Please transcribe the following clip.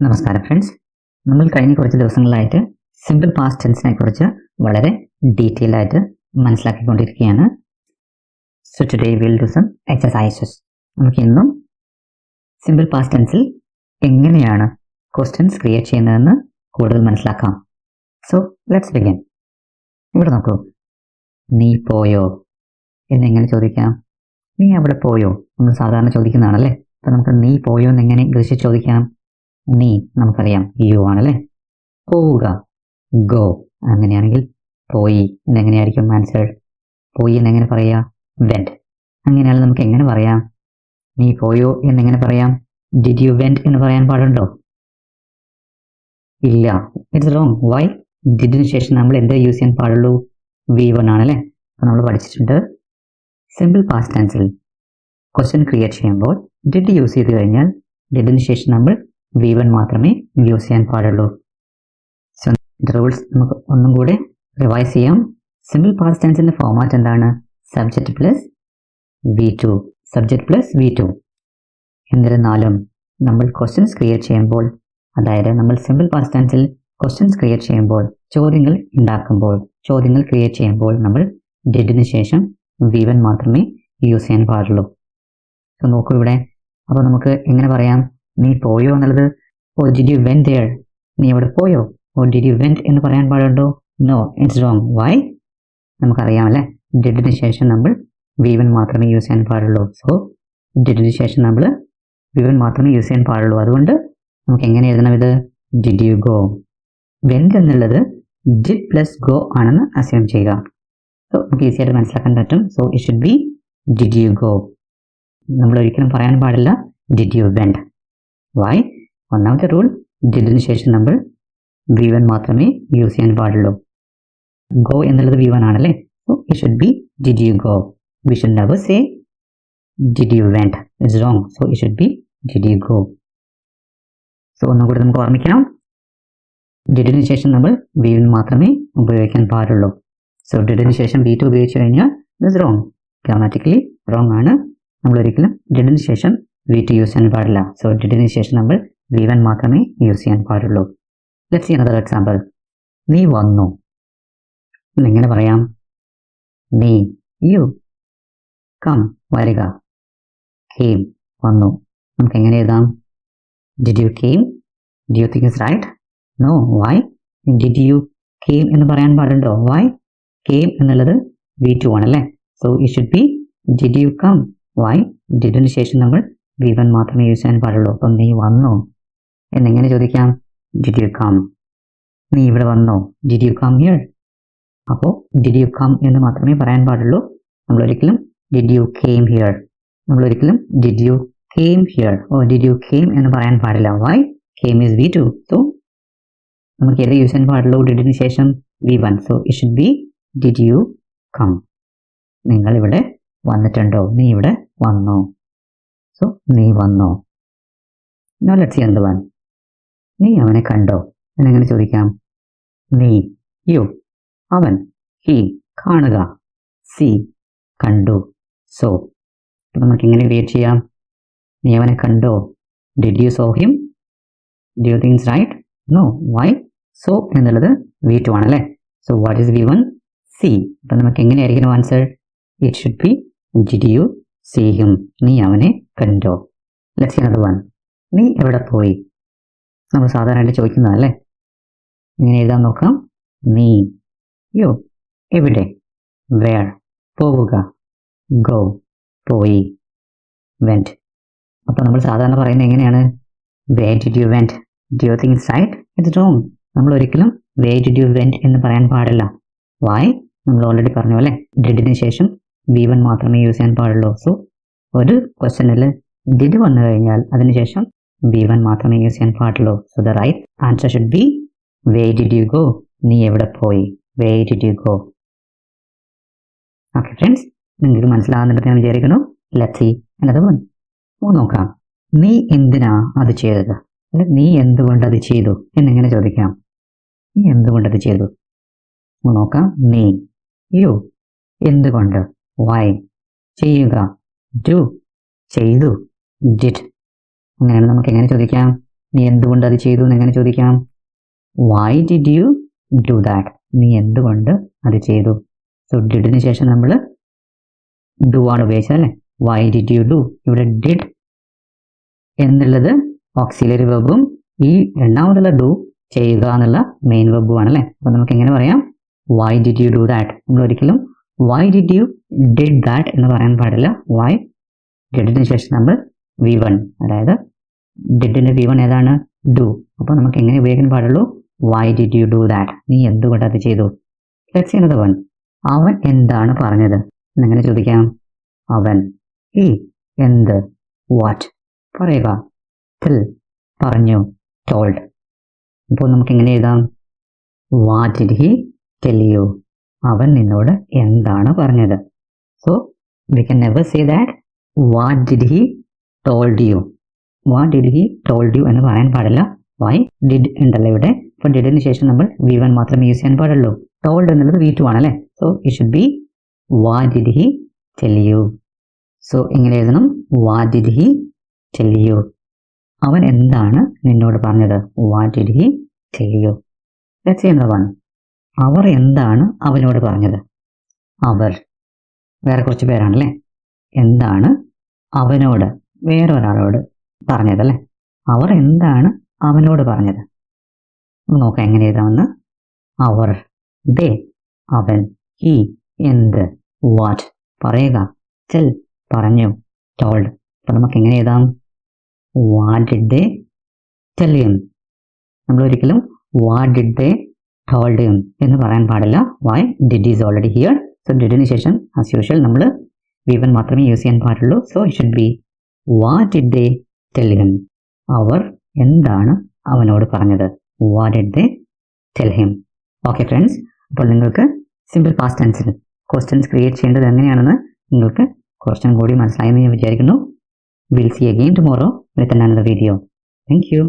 നമസ്കാരം ഫ്രണ്ട്സ് നമ്മൾ കഴിഞ്ഞ കുറച്ച് ദിവസങ്ങളായിട്ട് സിമ്പിൾ പാസ്റ്റ് ടെൻസിനെ കുറിച്ച് വളരെ ഡീറ്റെയിൽ ആയിട്ട് മനസ്സിലാക്കിക്കൊണ്ടിരിക്കുകയാണ്. So today will do some exercises നമുക്ക് ഇന്നും സിമ്പിൾ പാസ്റ്റ് ടെൻസിൽ എങ്ങനെയാണ് ക്വസ്റ്റ്യൻസ് ക്രിയേറ്റ് ചെയ്യുന്നതെന്ന് കൂടുതൽ മനസ്സിലാക്കാം. സോ ലെറ്റ്സ് ബിഗിൻ ഇവിടെ നോക്കൂ. നീ പോയോ? എന്നെങ്ങനെ ചോദിക്കാം. നീ അവിടെ പോയോ? നമ്മൾ സാധാരണ ചോദിക്കുന്നതാണല്ലേ? അപ്പം നമുക്ക് നീ പോയോ എന്നെങ്ങനെ ഇംഗ്ലീഷിൽ ചോദിക്കാം. നീ നമുക്കറിയാം യു ആണ് അല്ലേ പോവുക. ഗോ അങ്ങനെയാണെങ്കിൽ പോയി എന്നെങ്ങനെയായിരിക്കും ആൻസർ പോയി എന്നെങ്ങനെ പറയാ? വെന്റ് അങ്ങനെയാണെങ്കിൽ നമുക്ക് എങ്ങനെ പറയാം? നീ പോയോ എന്നെങ്ങനെ പറയാം? ഡിഡ് യു വെന്റ് എന്ന് പറയാൻ പാടുണ്ടോ? ഇല്ല. ഇറ്റ്സ് റോങ് വൈ ഡിഡിന് ശേഷം നമ്മൾ എന്ത് യൂസ് ചെയ്യാൻ പാടുള്ളൂ? വി വൺ ആണല്ലേ? അപ്പൊ നമ്മൾ പഠിച്ചിട്ടുണ്ട് സിമ്പിൾ പാസ്റ്റ് ടെൻസിൽ ക്വസ്റ്റ്യൻ ക്രിയേറ്റ് ചെയ്യുമ്പോൾ ഡിഡ് യൂസ് ചെയ്ത് കഴിഞ്ഞാൽ ഡിഡിന് ശേഷം നമ്മൾ വി വൺ മാത്രമേ യൂസ് ചെയ്യാൻ പാടുള്ളൂ. സോ റൂൾസ് നമുക്ക് ഒന്നും കൂടെ റിവൈസ് ചെയ്യാം. സിമ്പിൾ പാസ്റ്റ് ടെൻസിന്റെ ഫോമാറ്റ് എന്താണ്? Subject plus V two subject plus V two എന്നിരുന്നാലും നമ്മൾ ക്വസ്റ്റ്യൻസ് ക്രിയേറ്റ് ചെയ്യുമ്പോൾ അതായത് നമ്മൾ സിമ്പിൾ പാസ്റ്റ് ടെൻസിൽ ക്വസ്റ്റ്യൻസ് ക്രിയേറ്റ് ചെയ്യുമ്പോൾ ചോദ്യങ്ങൾ ഉണ്ടാക്കുമ്പോൾ ചോദ്യങ്ങൾ ക്രിയേറ്റ് ചെയ്യുമ്പോൾ നമ്മൾ ഡെഡിന് ശേഷം വി വൺ മാത്രമേ യൂസ് ചെയ്യാൻ പാടുള്ളൂ. സോ നോക്കൂ ഇവിടെ. അപ്പോൾ നമുക്ക് എങ്ങനെ പറയാം? നീ പോയോ എന്നുള്ളത്? Oh did you went there നീ അവിടെ പോയോ? ഓ ഡിഡ് യു വെന്റ് എന്ന് പറയാൻ പാടുണ്ടോ? നോ ഇറ്റ്സ് റോങ് വൈ നമുക്കറിയാമല്ലേ? ഡിഡിന് ശേഷം നമ്മൾ വിവൻ മാത്രമേ യൂസ് ചെയ്യാൻ പാടുള്ളൂ. സോ ഡിഡിന് ശേഷം നമ്മൾ വിവൻ മാത്രമേ യൂസ് ചെയ്യാൻ പാടുള്ളൂ. അതുകൊണ്ട് നമുക്ക് എങ്ങനെ എഴുതണം ഇത്? ഡിഡ് യു ഗോ വെന്റ് എന്നുള്ളത് ഡിഡ് പ്ലസ് ഗോ ആണെന്ന് അസ്യൂം ചെയ്യുക. സോ നമുക്ക് ഈസി ആയിട്ട് മനസ്സിലാക്കാൻ പറ്റും. So it should be did you go നമ്മൾ ഒരിക്കലും പറയാൻ പാടില്ല. ഡിഡ് യു വെന്റ് വൈ ഒന്നാമത്തെ റൂൾ ജിഡിന് ശേഷം നമ്മൾ വി വൺ മാത്രമേ യൂസ് ചെയ്യാൻ പാടുള്ളൂ. ഗോ എന്നുള്ളത് വി വൺ ആണല്ലേ? So it should be did you go we should never say did you went it's wrong so it should be did you go so ഒന്നും കൂടി നമുക്ക് ഓർമ്മിക്കണം. ഡിഡിന് ശേഷം നമ്മൾ വി വൺ മാത്രമേ ഉപയോഗിക്കാൻ പാടുള്ളൂ. സോ ഡിഡിന് ശേഷം വി ടു ഉപയോഗിച്ച് കഴിഞ്ഞാൽ ഇറ്റ്സ് റോങ് ഗ്രാമാറ്റിക്കലി റോങ് ആണ്. നമ്മൾ ഒരിക്കലും ഡിഡിന് ശേഷം വി ടു യൂസ് ചെയ്യാൻ പാടില്ല. സോ ഡിഡിന് ശേഷം നമ്മൾ വി വൺ മാത്രമേ യൂസ് ചെയ്യാൻ പാടുള്ളൂ. ലെറ്റ് സി അനദർ എക്സാമ്പിൾ നീ വന്നു. എങ്ങനെ പറയാം? നീ യു കം വരിക. കെയിം വന്നു. നമുക്ക് എങ്ങനെ എഴുതാം? Did you came do you think is right no why did you came എന്ന് പറയാൻ പാടുണ്ടോ? വൈ കെയിം എന്നുള്ളത് വി ടു ആണ് അല്ലേ so it should be did you come why ഡിഡിന് ശേഷം നമ്മൾ വൺ മാത്രമേ യൂസ് ചെയ്യാൻ പാടുള്ളൂ. അപ്പം നീ വന്നോ? എന്നെങ്ങനെ ചോദിക്കാം? ഡിഡ് യു കം നീ ഇവിടെ വന്നോ? ഡിഡ് യു കം ഹിയർ അപ്പോൾ ഡിഡ് യു കം എന്ന് മാത്രമേ പറയാൻ പാടുള്ളൂ. നമ്മൾ ഒരിക്കലും ഡിഡ് യു കെയിം ഹിയർ നമ്മൾ ഒരിക്കലും did you came here oh did you came എന്ന് പറയാൻ പാടില്ല. Why came is V two so നമുക്ക് ഏത് യൂസ് ചെയ്യാൻ പാടുള്ളൂ? ഡിഡിന് ശേഷം V one so it should be did you come നിങ്ങൾ ഇവിടെ വന്നിട്ടുണ്ടോ? നീ ഇവിടെ വന്നോ? സോ നീ വന്നോ? നോ ലെറ്റ്സ് എന്ത് വൺ നീ അവനെ കണ്ടോ? എന്നെങ്ങനെ ചോദിക്കാം? നീ യു അവൻ ഹി കാണുക സി കണ്ടു സോ നമുക്ക് എങ്ങനെ ക്രിയേറ്റ് ചെയ്യാം? നീ അവനെ കണ്ടോ? Did you saw him do you thinks right no why saw എന്നുള്ളത് വി ടു ആണല്ലേ so what is V one see അപ്പം നമുക്ക് എങ്ങനെയായിരിക്കണം answer it should be did you see him നീ അവനെ കണ്ടോ? ലെറ്റ്സ് അനദർ വൺ നീ എവിടെ പോയി? നമ്മൾ സാധാരണയായിട്ട് ചോദിക്കുന്നതല്ലേ ഇങ്ങനെ എഴുതാൻ നോക്കാം. നീ? യോ എവിടെ? വേർ പോവുക. ഗോ പോയി. വെന്റ് അപ്പോൾ നമ്മൾ സാധാരണ പറയുന്നത് എങ്ങനെയാണ്? Where did you went do you think right it's wrong നമ്മൾ ഒരിക്കലും വേ ഡിഡ് യു വെന്റ് എന്ന് പറയാൻ പാടില്ല. വായ് നമ്മൾ ഓൾറെഡി പറഞ്ഞു അല്ലേ? ഡിഡിന് ശേഷം വി വൺ മാത്രമേ യൂസ് ചെയ്യാൻ പാടുള്ളൂ. സോ ഒരു ക്വസ്റ്റനിൽ ഡിഡ് വന്നു കഴിഞ്ഞാൽ അതിനുശേഷം ബി വൺ മാത്രമേ യൂസ് ചെയ്യാൻ പാടുള്ളൂ. So the right answer should be where did you go നീ എവിടെ പോയി? Where did you go okay friends നിങ്ങൾക്ക് മനസ്സിലാകുന്നുണ്ടെന്ന് ഞാൻ വിചാരിക്കുന്നു. സി എന്നത് വൺ നോക്കാം. നീ എന്തിനാ അത് ചെയ്തത്? അല്ലെ നീ എന്തുകൊണ്ട് അത് ചെയ്തു? എന്നെങ്ങനെ ചോദിക്കാം. നീ എന്തുകൊണ്ട് അത് ചെയ്തു? നോക്കാം. നീ. യു. എന്തുകൊണ്ട്? വൈ ചെയ്യുക. ഡു ചെയ്തു. ഡിറ്റ് അങ്ങനെയാണ് നമുക്ക് എങ്ങനെ ചോദിക്കാം? നീ എന്തുകൊണ്ട് അത് ചെയ്തു എന്ന് എങ്ങനെ ചോദിക്കാം? Why did you do that നീ എന്തുകൊണ്ട് അത് ചെയ്തു? സോ ഡിഡിന് ശേഷം നമ്മൾ ഡു ആണ് ഉപയോഗിച്ചത് അല്ലേ? വൈ ഡിഡ് യു ഡു ഇവിടെ ഡിഡ് എന്നുള്ളത് ഓക്സിലറി വെബും ഈ രണ്ടാമതുള്ള ഡു ചെയ്യുക എന്നുള്ള മെയിൻ വെബുമാണ് അല്ലേ അപ്പോൾ നമുക്ക് എങ്ങനെ പറയാം? Why did you do that നമ്മൾ ഒരിക്കലും why did you did that എന്ന് പറയാൻ പാടില്ല. വൈ ഡിഡിന് ശേഷം നമ്മൾ വി വൺ അതായത് ഡിഡിന്റെ വി വൺ ഏതാണ്? ഡു അപ്പോൾ നമുക്ക് എങ്ങനെ ഉപയോഗിക്കാൻ പാടുള്ളൂ? Why did you do that നീ എന്തുകൊണ്ട് അത് ചെയ്തു? ലെറ്റ്സ് ചെയ്യുന്നത് വൺ അവൻ എന്താണ് പറഞ്ഞത്? എന്നെങ്ങനെ ചോദിക്കാം. അവൻ ഈ എന്ത് വാട്ട് പറയുക. തിൽ പറഞ്ഞു ടോൾഡ് അപ്പോൾ നമുക്ക് എങ്ങനെ എഴുതാം? വാട്ട് ഡിഡ് ഹി ടെൽ അവൻ നിന്നോട് എന്താണ് പറഞ്ഞത്? So we can never say that what did he told you what did he told you എന്ന് പറയാൻ പാടില്ല. വൈ ഡിഡ് ഉണ്ടല്ലോ ഇവിടെ. അപ്പോൾ ഡിഡിന് ശേഷം നമ്മൾ വി വൺ മാത്രമേ യൂസ് ചെയ്യാൻ പാടുള്ളൂ. ടോൾഡ് എന്നുള്ളത് വി ടു ആണല്ലേ? So it should be what did he tell you so ഇങ്ങനെ എഴുതണം. What did he tell you അവൻ എന്താണ് നിന്നോട് പറഞ്ഞത്? What did he tell you let's ചെയ്യുന്നത് വൺ അവർ എന്താണ് അവനോട് പറഞ്ഞത്? അവർ. വേറെ കുറച്ച് പേരാണല്ലേ? എന്താണ് അവനോട് വേറെ ഒരാളോട് പറഞ്ഞതല്ലേ? അവർ എന്താണ് അവനോട് പറഞ്ഞത്? നോക്കാം എങ്ങനെ എഴുതാമെന്ന്. അവർ. ദേ അവൻ. ഈ എന്ത്? വാട്ട്? പറയുക. ടെൽ പറഞ്ഞു. ടോൾഡ്. അപ്പം നമുക്ക് എങ്ങനെ എഴുതാം? What did they? ഹിം. നമ്മൾ ഒരിക്കലും what did they told him എന്ന് പറയാൻ പാടില്ല. Why did is already here so ഡിഡിന് ശേഷം ആസ് യൂഷ്വൽ നമ്മൾ വിവൻ മാത്രമേ യൂസ് ചെയ്യാൻ പാടുള്ളൂ. So it should be what did they tell him അവർ എന്താണ് അവനോട് പറഞ്ഞത്? What did they tell him okay friends അപ്പോൾ നിങ്ങൾക്ക് സിമ്പിൾ പാസ്റ്റ് ടെൻസിൽ ക്വസ്റ്റ്യൻസ് ക്രിയേറ്റ് ചെയ്യേണ്ടത് എങ്ങനെയാണെന്ന് നിങ്ങൾക്ക് കുറച്ചും കൂടി മനസ്സിലായെന്ന് ഞാൻ വിചാരിക്കുന്നു. Will see again tomorrow with another video thank you